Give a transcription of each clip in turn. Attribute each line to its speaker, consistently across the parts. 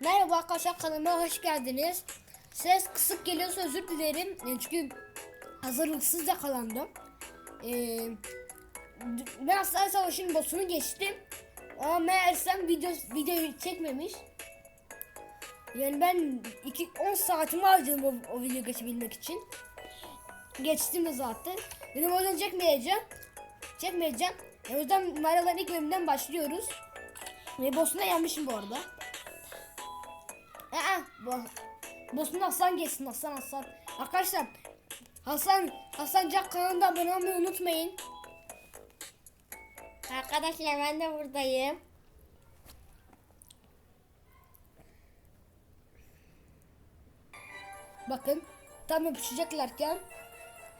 Speaker 1: Merhaba arkadaşlar kanalıma hoş geldiniz. Ses kısık geliyorsa özür dilerim. E, Çünkü hazırlıksız yakalandım. Ee, ben Aslan Savaşı'nın boss'unu geçtim. Ama meğersem video, videoyu çekmemiş. Yani ben 2 10 saatimi harcadım o, o videoyu geçebilmek için. Geçtim de zaten. Benim o yüzden çekmeyeceğim. Çekmeyeceğim. O yüzden Maraların ilk bölümünden başlıyoruz. Ve boss'unu yenmişim bu arada. Aa, bu Bosna Hasan geçsin Hasan Hasan. Arkadaşlar Hasan Hasan Cak kanalına abone olmayı unutmayın.
Speaker 2: Arkadaşlar ben de buradayım.
Speaker 1: Bakın tam yapışacaklarken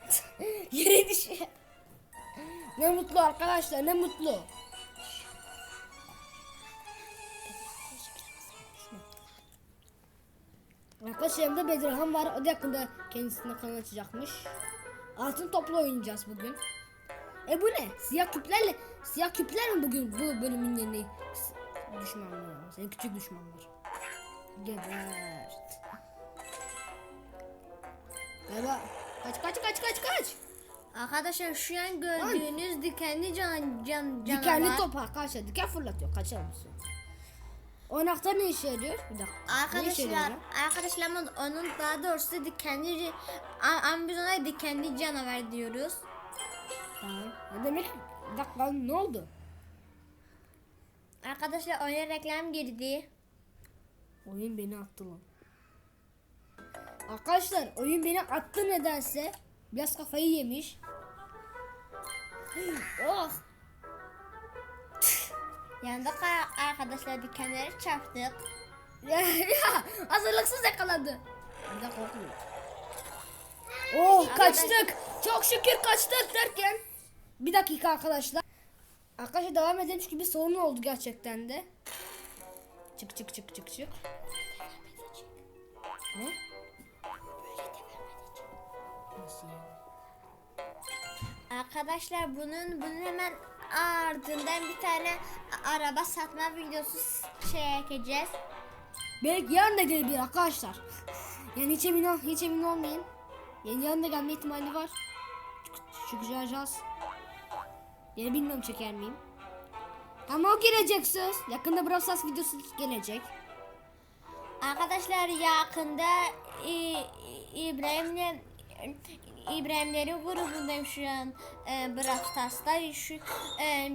Speaker 1: yere düşüyor. Ne mutlu arkadaşlar ne mutlu. Arkadaşlar yanımda Bedirhan var. O da yakında kendisine kanal açacakmış. Altın topla oynayacağız bugün. E bu ne? Siyah küplerle siyah küpler mi bugün bu bölümün yeni düşmanları? Senin küçük düşmanlar. Gebert. Galiba kaç kaç kaç kaç kaç.
Speaker 2: Arkadaşlar şu an gördüğünüz dikenli can can canavar.
Speaker 1: Dikenli top arkadaşlar diken fırlatıyor kaçar mısın? O anahtar ne işe yarıyor? Bir dakika.
Speaker 2: Arkadaşlar, arkadaşlar onun daha doğrusu dikenli ama biz ona dikenli canavar diyoruz.
Speaker 1: Tamam. Ne demek? Bir dakika ne oldu?
Speaker 2: Arkadaşlar oyuna reklam girdi.
Speaker 1: Oyun beni attı lan. Arkadaşlar oyun beni attı nedense. Biraz kafayı yemiş. oh.
Speaker 2: Yanında ka- arkadaşlar dikenleri çarptık.
Speaker 1: hazırlıksız yakaladı. Bir dakika korkmuyor. Oh kaçtık. Çok şükür kaçtık derken. Bir dakika arkadaşlar. Arkadaşlar devam edelim çünkü bir sorun oldu gerçekten de. Çık çık çık çık çık. Nasıl yani?
Speaker 2: Arkadaşlar bunun bunun hemen ardından bir tane araba satma videosu s- çekeceğiz.
Speaker 1: Belki yarın da gelebilir arkadaşlar. Yani hiç emin, ol, hiç emin olmayın. Yani yarın da gelme ihtimali var. Çıkacağız. Yani bilmiyorum çeker miyim. Ama o gelecek söz. Yakında Brawl Stars videosu gelecek.
Speaker 2: Arkadaşlar yakında İ- İbrahim'le İbrahimlerin grubundayım şu an e, Brawl Stars'ta. Şu, e,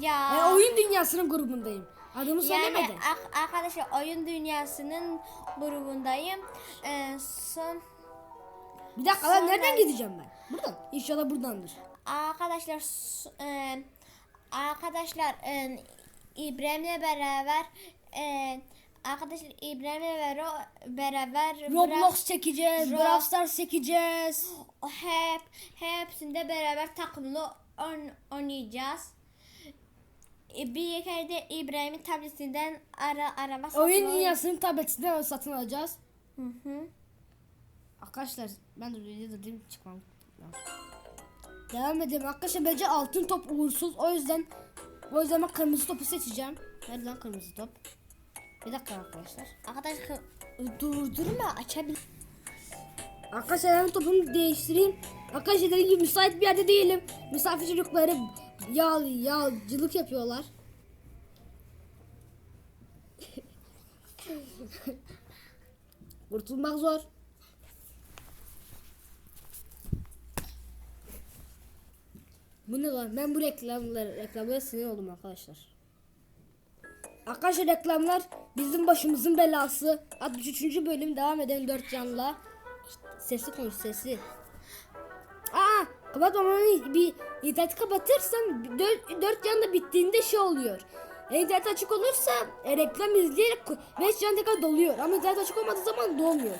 Speaker 2: ya
Speaker 1: Ben oyun dünyasının grubundayım. Adımı
Speaker 2: yani
Speaker 1: söylemedi.
Speaker 2: ak- arkadaşlar oyun dünyasının grubundayım. E, son
Speaker 1: Bir dakika lan
Speaker 2: sonra-
Speaker 1: nereden gideceğim ben? Buradan. İnşallah buradandır.
Speaker 2: Arkadaşlar e, arkadaşlar e, İbrahim'le beraber e, arkadaşlar İbrahim'le beraber beraber
Speaker 1: Roblox çekeceğiz.
Speaker 2: Ro-
Speaker 1: Brawl Stars çekeceğiz.
Speaker 2: Brawl- hep hepsinde beraber takımlı oyn- oynayacağız. E, Bir kere de İbrahim'in tabletinden ara araba satın
Speaker 1: Oyun dünyasının tabletinden satın alacağız.
Speaker 2: Hı hı.
Speaker 1: Arkadaşlar ben de videoda değil çıkmam. Devam edelim. Arkadaşlar bence altın top uğursuz. O yüzden o yüzden ben kırmızı topu seçeceğim. Nerede lan kırmızı top? Bir dakika arkadaşlar.
Speaker 2: Arkadaşlar durdurma açabilir.
Speaker 1: Arkadaşlar ben topumu değiştireyim. Arkadaşlar dediğim gibi müsait bir yerde değilim. Misafir çocukları yağ, yağcılık yapıyorlar. Kurtulmak zor. Bu ne lan? Ben bu reklamları, reklamlara sinir oldum arkadaşlar. Arkadaşlar reklamlar bizim başımızın belası. 63. bölüm devam edelim 4 canla. Sesi konuş sesi. Aa kapatmamanı bir interneti kapatırsan 4, 4 can da bittiğinde şey oluyor. E, İnternet açık olursa e, reklam izleyerek 5 can tekrar doluyor. Ama internet açık olmadığı zaman dolmuyor.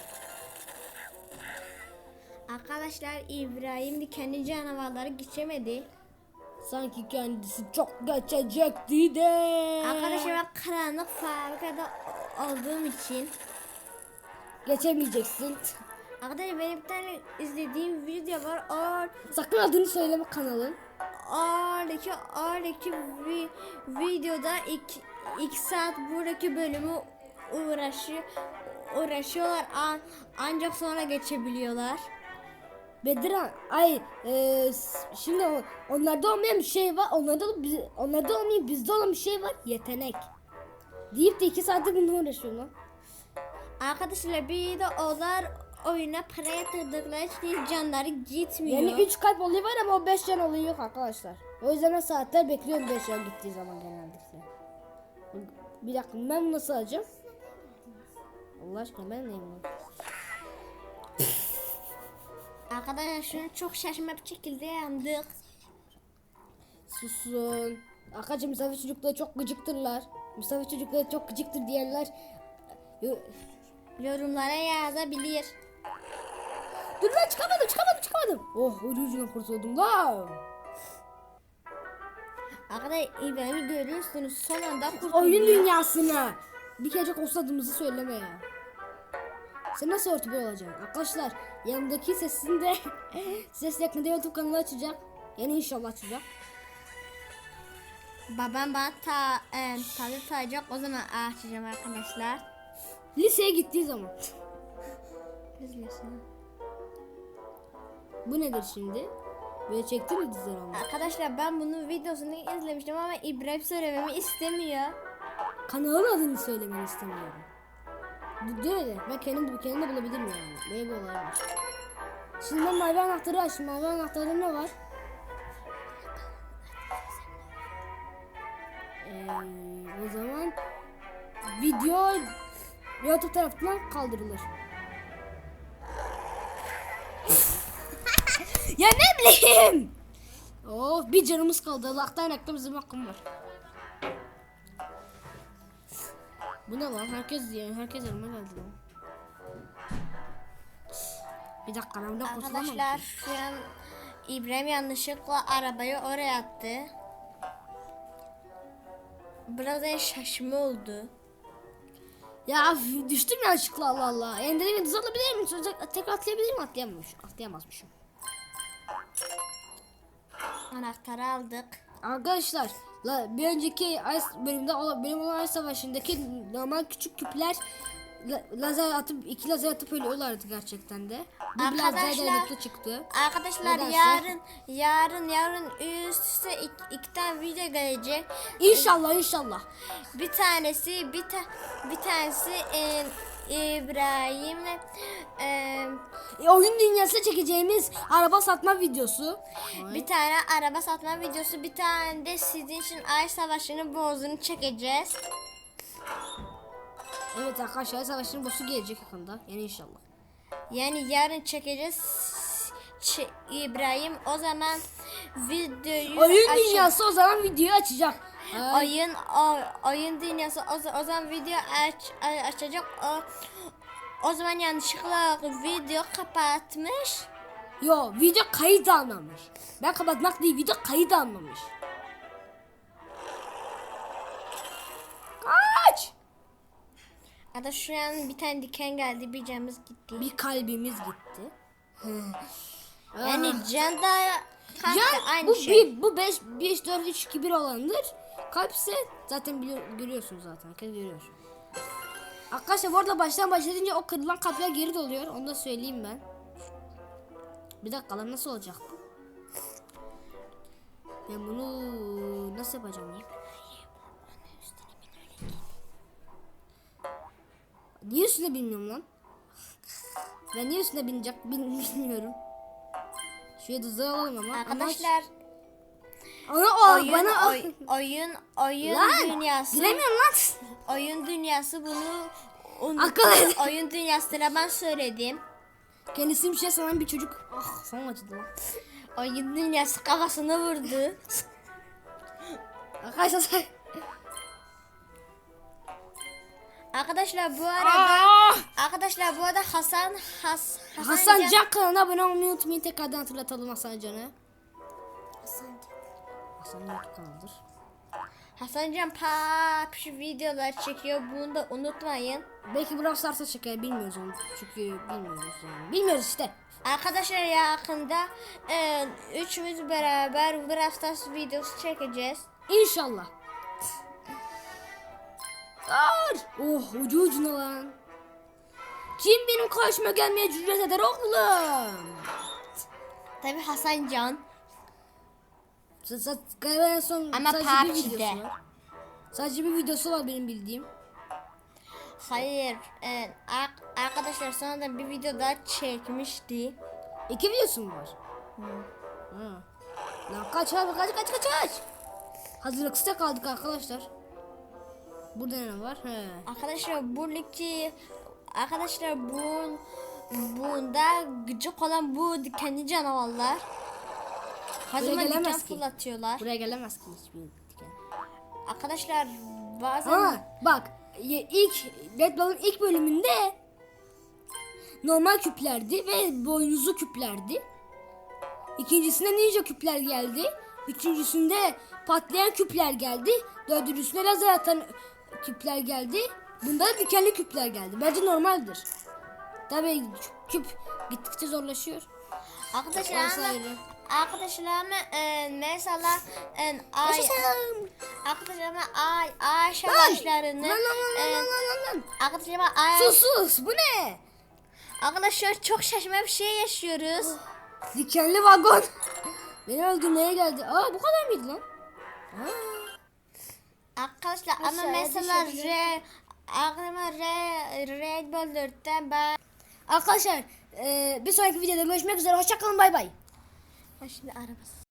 Speaker 2: Arkadaşlar İbrahim dikenli canavarları geçemedi.
Speaker 1: Sanki kendisi çok geçecekti de.
Speaker 2: Arkadaşlar ben karanlık fabrikada olduğum için
Speaker 1: Geçemeyeceksin.
Speaker 2: Arkadaşlar benim bir tane izlediğim video var. Or,
Speaker 1: Sakın adını söyleme kanalın.
Speaker 2: oradaki oradaki vi, videoda iki, iki saat buradaki bölümü uğraşıyor uğraşıyorlar an, ancak sonra geçebiliyorlar.
Speaker 1: Bedirhan ay e, şimdi onlarda olmayan bir şey var. Onlarda da biz, onlarda olmayan bizde olan bir şey var. Yetenek. Deyip de iki saattir bununla uğraşıyorum lan.
Speaker 2: Arkadaşlar bir de onlar oyuna para yatırdıkları için canları gitmiyor.
Speaker 1: Yani 3 kalp olayı var ama o 5 can olayı yok arkadaşlar. O yüzden ben saatler bekliyorum 5 can gittiği zaman genellikle. Bir dakika ben nasıl alacağım? Allah aşkına ben neyim?
Speaker 2: Arkadaşlar şunu çok şaşırma bir şekilde yandık.
Speaker 1: Susun. Arkadaşlar misafir çocukları çok gıcıktırlar. Misafir çocukları çok gıcıktır diyenler. Yo-
Speaker 2: Yorumlara yazabilir.
Speaker 1: Dur lan çıkamadım çıkamadım çıkamadım. Oh ucu kurtuldum lan.
Speaker 2: Arkadaşlar İbrahim'i görüyorsunuz son anda kurtuldu.
Speaker 1: Oyun dünyasına. Bir kere konuşmadığımızı söyleme ya. Sen nasıl örtübü olacaksın? Arkadaşlar yanımdaki sesin de ses yakında YouTube kanalı açacak. Yani inşallah açacak.
Speaker 2: Babam bana ta, e, tadı sayacak o zaman açacağım arkadaşlar.
Speaker 1: Liseye gittiği zaman.
Speaker 2: İzlesin.
Speaker 1: Bu nedir şimdi? Böyle çekti mi diziler ama?
Speaker 2: Arkadaşlar ben bunun videosunu izlemiştim ama İbrahim söylememi istemiyor.
Speaker 1: Kanalın adını söylemeni istemiyorum. Diyor ya ben kendim, kendim de bulabilirim yani. Böyle bir olay var. Şimdi ben mavi anahtarı açtım. Mavi anahtarda ne var? Ee, o zaman video YouTube tarafından kaldırılır. ya ne bileyim. Oh bir canımız kaldı. Allah'tan bizim hakkım var. Bu ne lan? Herkes diyor. Herkes elime geldi lan. Bir dakika ben de
Speaker 2: Arkadaşlar şu an İbrahim yanlışlıkla arabayı oraya attı. Biraz şaşma oldu.
Speaker 1: Ya düştüm yanlışlıkla Allah Allah. Enderimi düz alabilir miyim? Tekrar atlayabilir miyim? Atlayamamış. Atlayamazmışım.
Speaker 2: Anahtarı aldık.
Speaker 1: Arkadaşlar la, bir önceki Ice bölümde benim olan Ice Savaşı'ndaki normal küçük küpler la, lazer atıp iki lazer atıp ölüyorlardı gerçekten de. Bu biraz daha
Speaker 2: Arkadaşlar-
Speaker 1: dayanıklı çıktı.
Speaker 2: Arkadaşlar
Speaker 1: Nedense.
Speaker 2: yarın yarın yarın üst üste iki, iki tane video gelecek.
Speaker 1: İnşallah inşallah.
Speaker 2: Bir tanesi bir ta, bir tanesi e, İbrahim'le e,
Speaker 1: oyun dünyasında çekeceğimiz araba satma videosu.
Speaker 2: bir tane araba satma videosu bir tane de sizin için Ay Savaşı'nın bozunu çekeceğiz.
Speaker 1: Evet arkadaşlar Ice Savaşı'nın boss'u gelecek yakında. Yani inşallah.
Speaker 2: Yani yarın çekeceğiz. Ç- İbrahim o zaman videoyu
Speaker 1: Oyun
Speaker 2: açıp-
Speaker 1: dünyası o zaman videoyu açacak. Ay,
Speaker 2: oyun o, oyun dünyası o, o zaman video aç, a- açacak o o zaman yanlışlıkla video kapatmış.
Speaker 1: Yo video kayıt almamış. Ben kapatmak değil video kayıt almamış. Kaç!
Speaker 2: Ya da şu an bir tane diken geldi bir canımız gitti.
Speaker 1: Bir kalbimiz gitti.
Speaker 2: Yani can da de
Speaker 1: Can
Speaker 2: aynı
Speaker 1: bu
Speaker 2: şey.
Speaker 1: bir bu 5 5 4 3 2 1 olandır. Kalp ise zaten biliyor, görüyorsunuz zaten. Herkes görüyor. Arkadaşlar bu arada baştan başlayınca o kırılan kalpler geri doluyor. Onu da söyleyeyim ben. Bir dakika lan nasıl olacak bu? Ben bunu nasıl yapacağım ya? Niye üstüne bilmiyorum lan? Ben niye üstüne binecek bin, bilmiyorum. Şuraya hızlı alalım ama.
Speaker 2: Arkadaşlar
Speaker 1: Ama o
Speaker 2: oyun,
Speaker 1: bana
Speaker 2: oy- oyun oyun
Speaker 1: lan
Speaker 2: dünyası
Speaker 1: giremiyorum lan.
Speaker 2: oyun dünyası bunu
Speaker 1: Akıl
Speaker 2: unuttu.
Speaker 1: edin.
Speaker 2: oyun dünyasına ben söyledim.
Speaker 1: Kendisi bir şey sanan bir çocuk. Ah sana acıdı lan.
Speaker 2: Oyun dünyası kafasına vurdu.
Speaker 1: Arkadaşlar.
Speaker 2: Arkadaşlar bu arada
Speaker 1: Ah!
Speaker 2: arkadaşlar bu arada Hasan Has, Hasan,
Speaker 1: Hasan
Speaker 2: Can-
Speaker 1: Can kanalına abone olmayı unutmayın. Tekrardan hatırlatalım Hasan Can'ı.
Speaker 2: Hasan Can.
Speaker 1: Hasan YouTube kanalıdır.
Speaker 2: Hasan Can PUBG videolar çekiyor. Bunu da unutmayın.
Speaker 1: Belki Brawl Stars'a çeker bilmiyoruz onu. Çünkü bilmiyoruz yani. Bilmiyoruz işte.
Speaker 2: Arkadaşlar yakında e, üçümüz beraber Brawl Stars videosu çekeceğiz.
Speaker 1: İnşallah. Var. Oh ucu ucuna lan. Kim benim karşıma gelmeye cüret eder oğlum?
Speaker 2: Tabi Hasan Can.
Speaker 1: Galiba en son
Speaker 2: Ama
Speaker 1: sadece bir videosu var. Sadece bir videosu var benim bildiğim.
Speaker 2: Hayır. e, ar- arkadaşlar sonra da bir video daha çekmişti.
Speaker 1: İki videosu mu var? Ha. Lan kaç abi kaç kaç kaç kaç. Hazırlıksızda kaldık arkadaşlar. Burada ne var? He.
Speaker 2: Arkadaşlar buradaki arkadaşlar bu bunda gıcık olan bu dikenli canavarlar.
Speaker 1: Buraya
Speaker 2: diken
Speaker 1: gelemez ki.
Speaker 2: fırlatıyorlar.
Speaker 1: Buraya gelemez ki hiçbir diken.
Speaker 2: Arkadaşlar bazen
Speaker 1: Ama bak ilk Red Bull'un ilk bölümünde normal küplerdi ve boynuzlu küplerdi. İkincisinde ninja küpler geldi. Üçüncüsünde patlayan küpler geldi. Dördüncüsünde lazer atan küpler geldi. Bunda da dikenli küpler geldi. Bence normaldir. Tabii küp gittikçe zorlaşıyor.
Speaker 2: arkadaşlar ama. Arkadaşlar ama e, mesela e, ay
Speaker 1: Yaşasın.
Speaker 2: arkadaşlar ama ay ay
Speaker 1: Lan!
Speaker 2: savaşlarını
Speaker 1: Lan lan lan
Speaker 2: e,
Speaker 1: lan lan lan lan.
Speaker 2: arkadaşlar ama ay
Speaker 1: Sus sus bu ne?
Speaker 2: arkadaşlar çok şaşma bir şey yaşıyoruz.
Speaker 1: Dikenli vagon. Beni öldürmeye geldi. Aa bu kadar mıydı lan? Aa.
Speaker 2: Arkadaşlar ama
Speaker 1: Aşağıya
Speaker 2: mesela. Red aklıma Red, Red Bull 4'te ben
Speaker 1: Arkadaşlar e, bir sonraki videoda görüşmek üzere. Hoşçakalın bay bay.
Speaker 2: Ha, şimdi arabası.